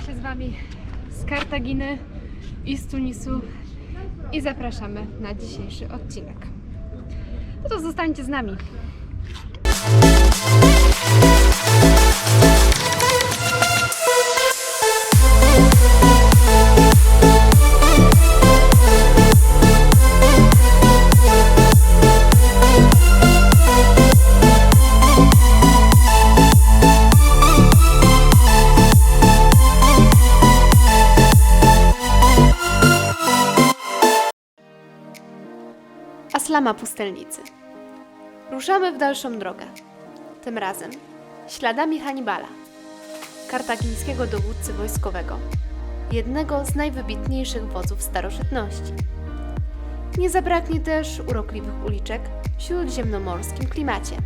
się z Wami z Kartaginy i z Tunisu i zapraszamy na dzisiejszy odcinek. No to zostańcie z nami. Aslama Pustelnicy. Ruszamy w dalszą drogę. Tym razem śladami Hannibala, kartagińskiego dowódcy wojskowego, jednego z najwybitniejszych wodzów starożytności. Nie zabraknie też urokliwych uliczek w śródziemnomorskim klimacie.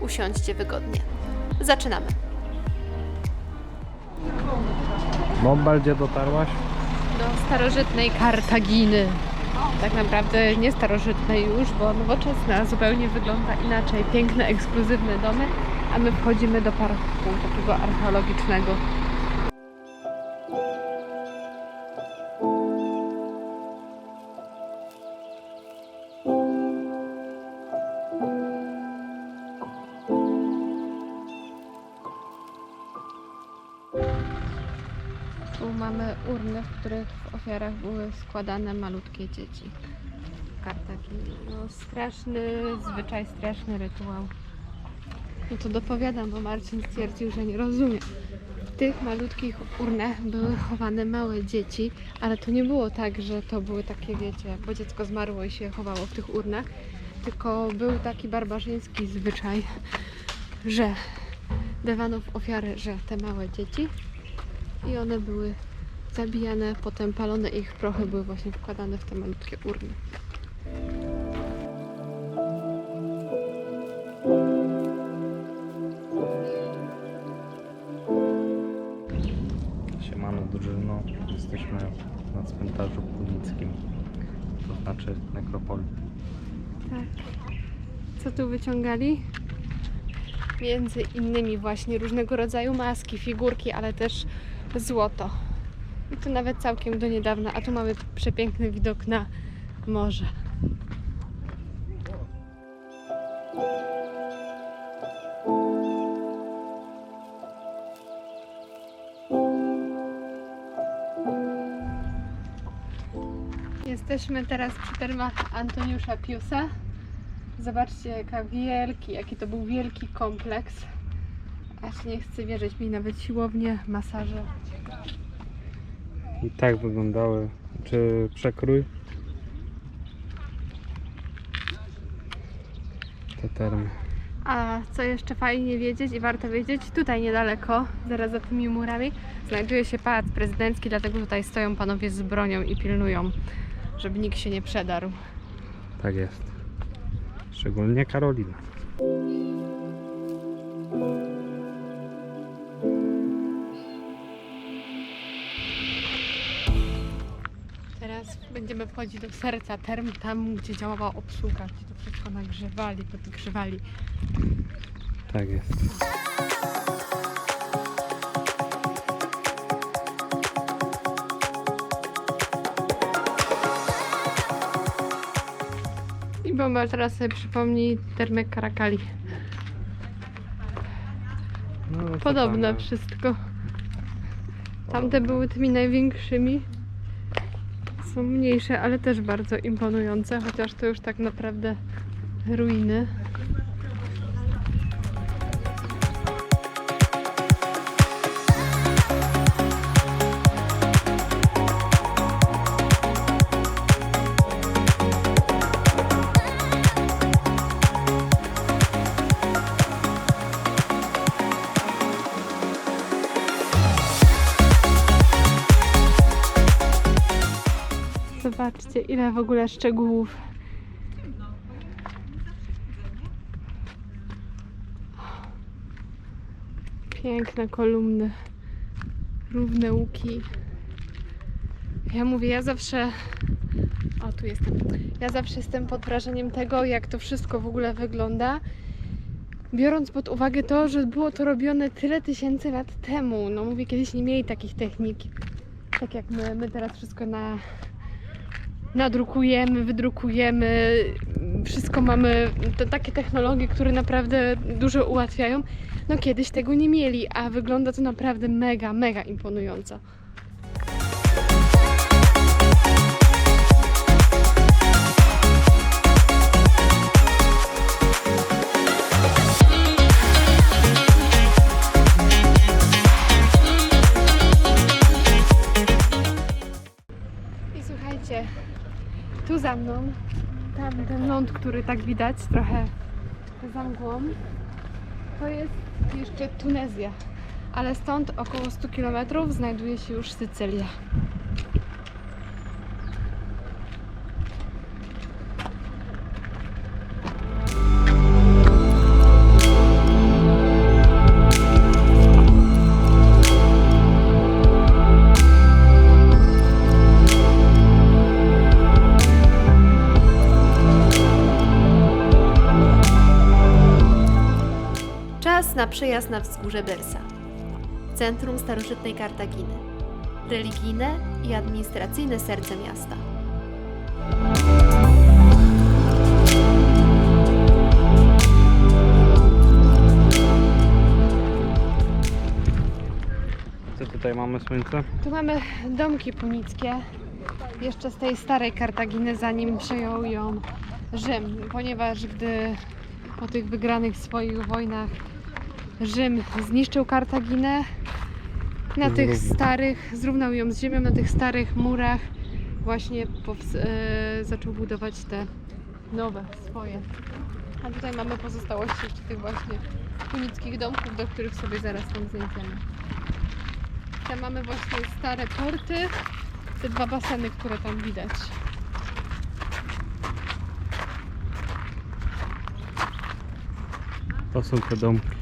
Usiądźcie wygodnie. Zaczynamy. Bombal, gdzie dotarłaś? Do starożytnej Kartaginy. Tak naprawdę nie starożytnej już, bo nowoczesna zupełnie wygląda inaczej. Piękne, ekskluzywne domy, a my wchodzimy do parku takiego archeologicznego. Ofiarach były składane malutkie dzieci. Kartaginy. No straszny zwyczaj, straszny rytuał. No to dopowiadam, bo Marcin stwierdził, że nie rozumie. W tych malutkich urnach były chowane małe dzieci, ale to nie było tak, że to były takie, wiecie, bo dziecko zmarło i się chowało w tych urnach, tylko był taki barbarzyński zwyczaj, że dawano w ofiarę, że te małe dzieci i one były zabijane, potem palone ich prochy były właśnie wkładane w te malutkie urny. Siemano drużyno, jesteśmy na cmentarzu punickim, to znaczy nekropolii. Tak. Co tu wyciągali? Między innymi właśnie różnego rodzaju maski, figurki, ale też złoto. I to nawet całkiem do niedawna, a tu mamy przepiękny widok na morze. Jesteśmy teraz przy termach Antoniusza Piusa. Zobaczcie, jaka wielki, jaki to był wielki kompleks. Aż nie chcę wierzyć, mi nawet siłownie, masaże. I tak wyglądały, czy przekrój? Te termy. A co jeszcze fajnie wiedzieć i warto wiedzieć, tutaj niedaleko, zaraz za tymi murami, znajduje się pałac prezydencki, dlatego tutaj stoją panowie z bronią i pilnują, żeby nikt się nie przedarł. Tak jest. Szczególnie Karolina. Wchodzić do serca term, tam gdzie działała obsługa, gdzie to wszystko nagrzewali, podgrzewali. Tak jest. I Bombal teraz sobie przypomni termy Karakali. No, Podobne tam, wszystko. Tamte były tymi największymi. Są mniejsze, ale też bardzo imponujące, chociaż to już tak naprawdę ruiny. Zobaczcie, ile w ogóle szczegółów. Piękne kolumny, równe łuki. Ja mówię, ja zawsze. O, tu jestem. Ja zawsze jestem pod wrażeniem tego, jak to wszystko w ogóle wygląda. Biorąc pod uwagę to, że było to robione tyle tysięcy lat temu, no mówię, kiedyś nie mieli takich technik, tak jak my, my teraz wszystko na, nadrukujemy, wydrukujemy, wszystko mamy, te, takie technologie, które naprawdę dużo ułatwiają. No kiedyś tego nie mieli, a wygląda to naprawdę mega, mega imponująco. Tu za mną, tam ten ląd, który tak widać trochę za mgłą, to jest jeszcze Tunezja. Ale stąd około 100 km znajduje się już Sycylia. Na przejazd na wzgórze Byrsa, centrum starożytnej Kartaginy, religijne i administracyjne serce miasta. Co tutaj mamy słońce? Tu mamy domki punickie, jeszcze z tej starej Kartaginy, zanim przejął ją Rzym, ponieważ gdy po tych wygranych swoich wojnach Rzym zniszczył Kartaginę, na tych starych, zrównał ją z ziemią, na tych starych murach właśnie e, zaczął budować te nowe, swoje. A tutaj mamy pozostałości jeszcze tych właśnie punickich domków, do których sobie zaraz tam zejdziemy. Tam mamy właśnie stare porty, te dwa baseny, które tam widać. To są te domki.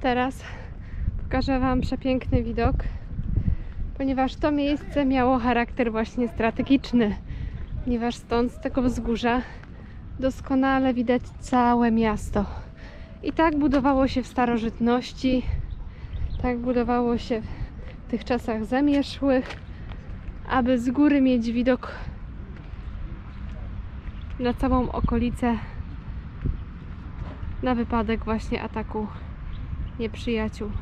Teraz pokażę Wam przepiękny widok, ponieważ to miejsce miało charakter właśnie strategiczny, ponieważ stąd z tego wzgórza doskonale widać całe miasto. I tak budowało się w starożytności, tak budowało się w tych czasach zamierzchłych, aby z góry mieć widok na całą okolicę na wypadek właśnie ataku nieprzyjaciół.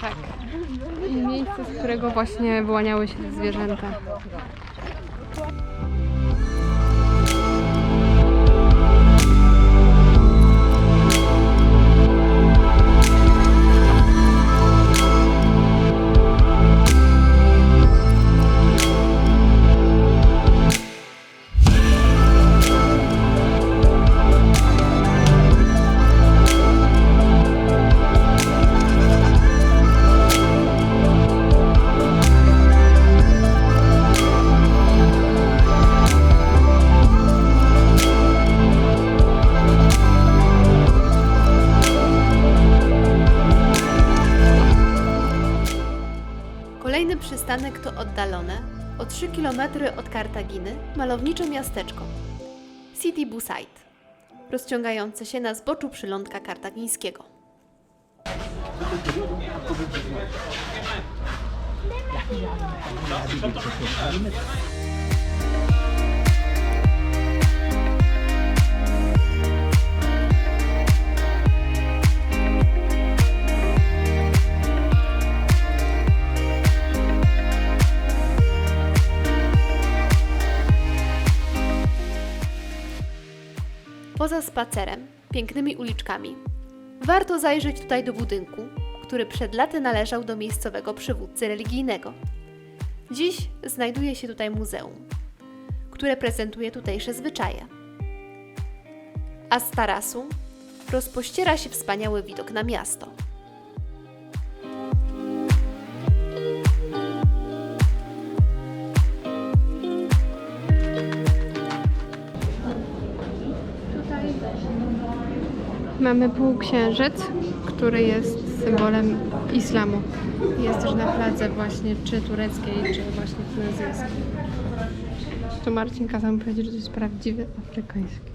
Tak. I miejsce, z którego właśnie wyłaniały się zwierzęta. Kolejny przystanek to oddalone, o 3 km od Kartaginy malownicze miasteczko City Buside, rozciągające się na zboczu przylądka kartagińskiego. Poza spacerem, pięknymi uliczkami, warto zajrzeć tutaj do budynku, który przed laty należał do miejscowego przywódcy religijnego. Dziś znajduje się tutaj muzeum, które prezentuje tutejsze zwyczaje. A z tarasu rozpościera się wspaniały widok na miasto. Mamy półksiężyc, który jest symbolem islamu. Jest też na fladze właśnie czy tureckiej, czy właśnie tunezyjskiej. Tu Marcin kazał mi powiedzieć, że to jest prawdziwy afrykański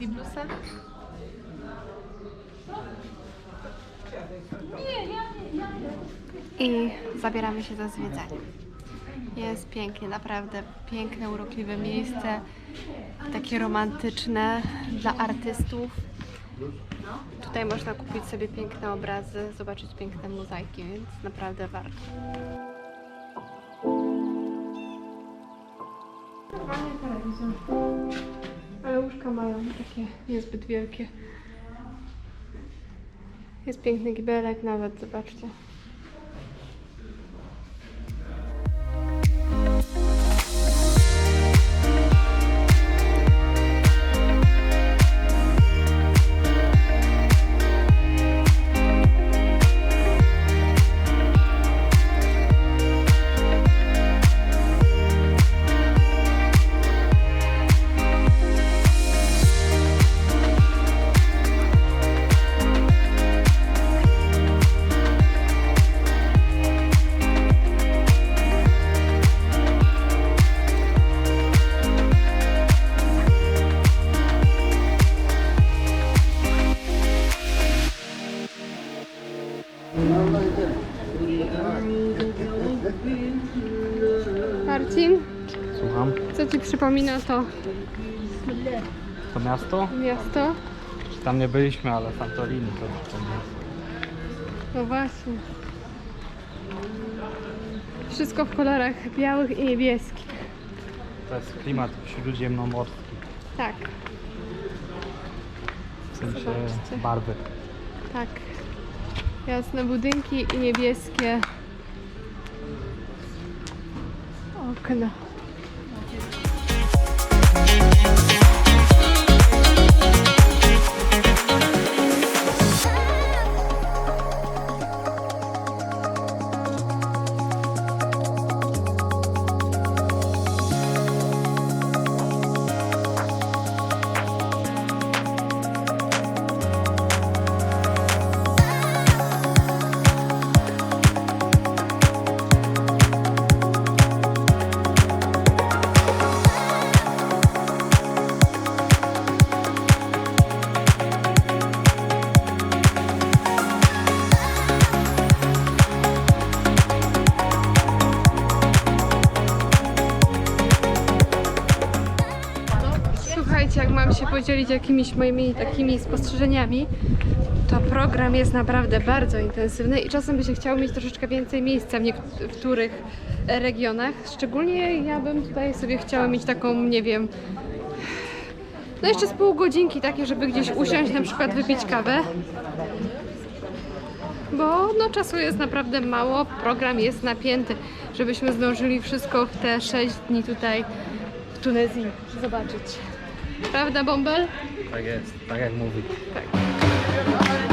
Biblusa. I zabieramy się za zwiedzanie. Jest pięknie, naprawdę piękne, urokliwe miejsce, takie romantyczne dla artystów. Tutaj można kupić sobie piękne obrazy, zobaczyć piękne mozaiki, więc naprawdę warto. Fajny telewizor. Ale łóżka mają takie niezbyt wielkie. Jest piękny gibelek nawet, zobaczcie. Przypomina to To miasto? miasto? Tam nie byliśmy, ale Santorini to przypomina. No właśnie. Wszystko w kolorach białych i niebieskich. To jest klimat śródziemnomorski. Tak, W sensie Zobaczcie. barwy. tak. Jasne budynki i niebieskie okna. Thank you. Podzielić jakimiś moimi takimi spostrzeżeniami, to program jest naprawdę bardzo intensywny i czasem by się chciało mieć troszeczkę więcej miejsca w niektórych regionach. Szczególnie ja bym tutaj sobie chciała mieć taką, nie wiem, no jeszcze z pół godzinki takie, żeby gdzieś usiąść, na przykład wypić kawę. Bo no, czasu jest naprawdę mało, program jest napięty, żebyśmy zdążyli wszystko w te 6 dni tutaj Tunezji zobaczyć. Prawda, Bąbel? Tak jest, tak jak mówi. Tu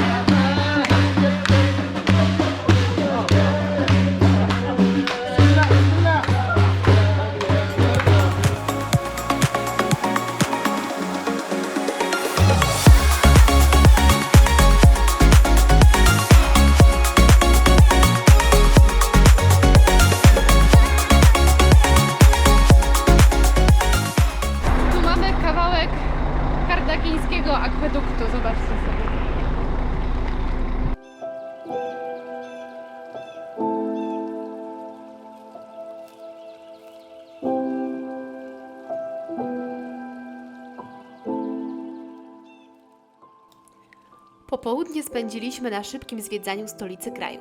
Popołudnie spędziliśmy na szybkim zwiedzaniu stolicy kraju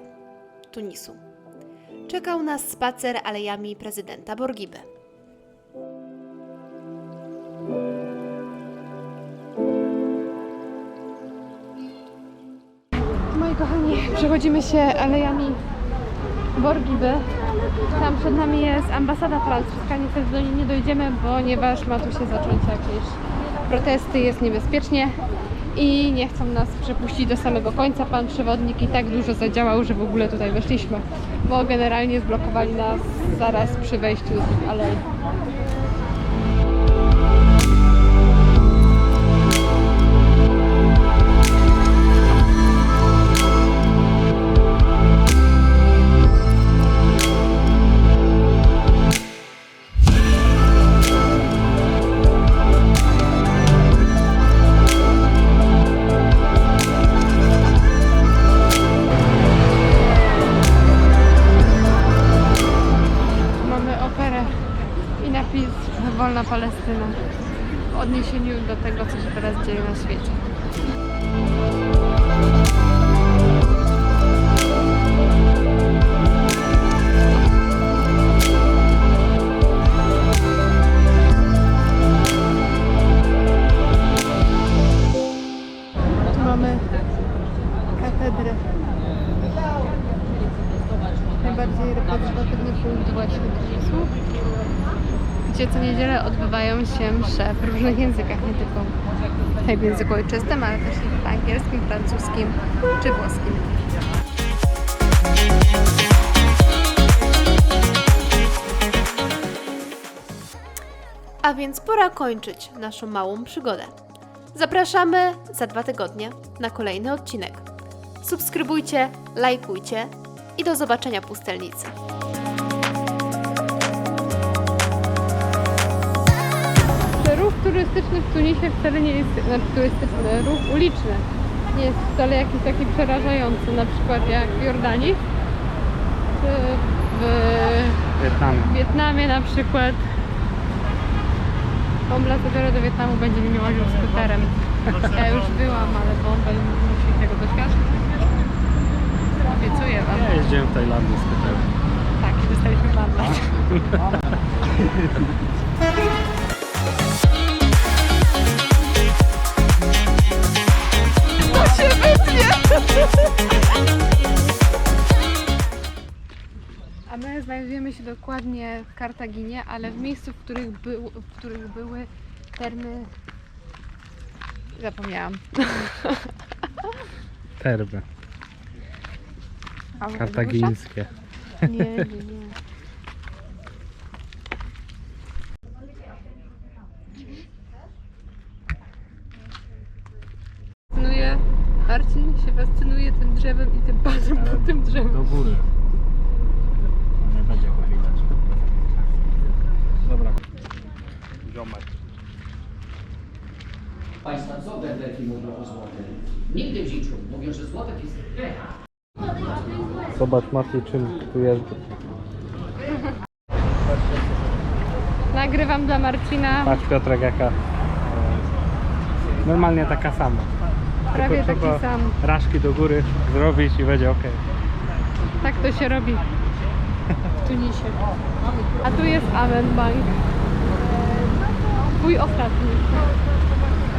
Tunisu. Czekał nas spacer alejami prezydenta Borgiby. Moi kochani, przechodzimy się alejami Borgiby. Tam przed nami jest ambasada francuska. Niestety do niej nie dojdziemy, ponieważ ma tu się zacząć jakieś protesty, jest niebezpiecznie i nie chcą nas przepuścić do samego końca. Pan przewodnik i tak dużo zadziałał, że w ogóle tutaj weszliśmy, bo generalnie zblokowali nas zaraz przy wejściu z alei. Katedrę. Najbardziej reprezentatywny punkt właśnie Tunisu, gdzie co niedzielę odbywają się msze w różnych językach, nie tylko w języku ojczystym, ale też w angielskim, francuskim czy włoskim. A więc pora kończyć naszą małą przygodę. Zapraszamy za dwa tygodnie na kolejny odcinek. Subskrybujcie, lajkujcie i do zobaczenia pustelnicy. Ruch turystyczny w Tunisie wcale nie jest, znaczy turystyczny, ruch uliczny nie jest wcale jakiś taki przerażający, na przykład jak w Jordanii czy w Wietnamie. W Wietnamie na przykład Bombla dopiero do Wietnamu będzie mi łaził skuterem. Ja już byłam, ale Bombel musi tego doświadczyć. Wam. Ja jeździłem w Tajlandii z skuterem. Tak, dostaliśmy mandat. To się wytnie! A my znajdujemy się dokładnie w Kartaginie, ale w miejscu, w których, był, w których były termy... Zapomniałam. Termy. A Kartagińskie. Nie, nie, nie. Fascynuje, Marcin się fascynuje tym drzewem i tym panem pod tym drzewem. góry. Nie będzie go widać. Dobra. Ziomek. Państwa, co Gerberki mówią o złotym? Nigdy w życiu mówią, że złotek jest Zobacz Mati czym tu jest. Nagrywam dla Marcina Patrz Piotrek jaka. e, Normalnie taka sama. prawie taki trzeba sam. Raszki do góry zrobić i będzie ok. Tak to się robi w Tunisie. A tu jest Amen Bank. Twój ostatni.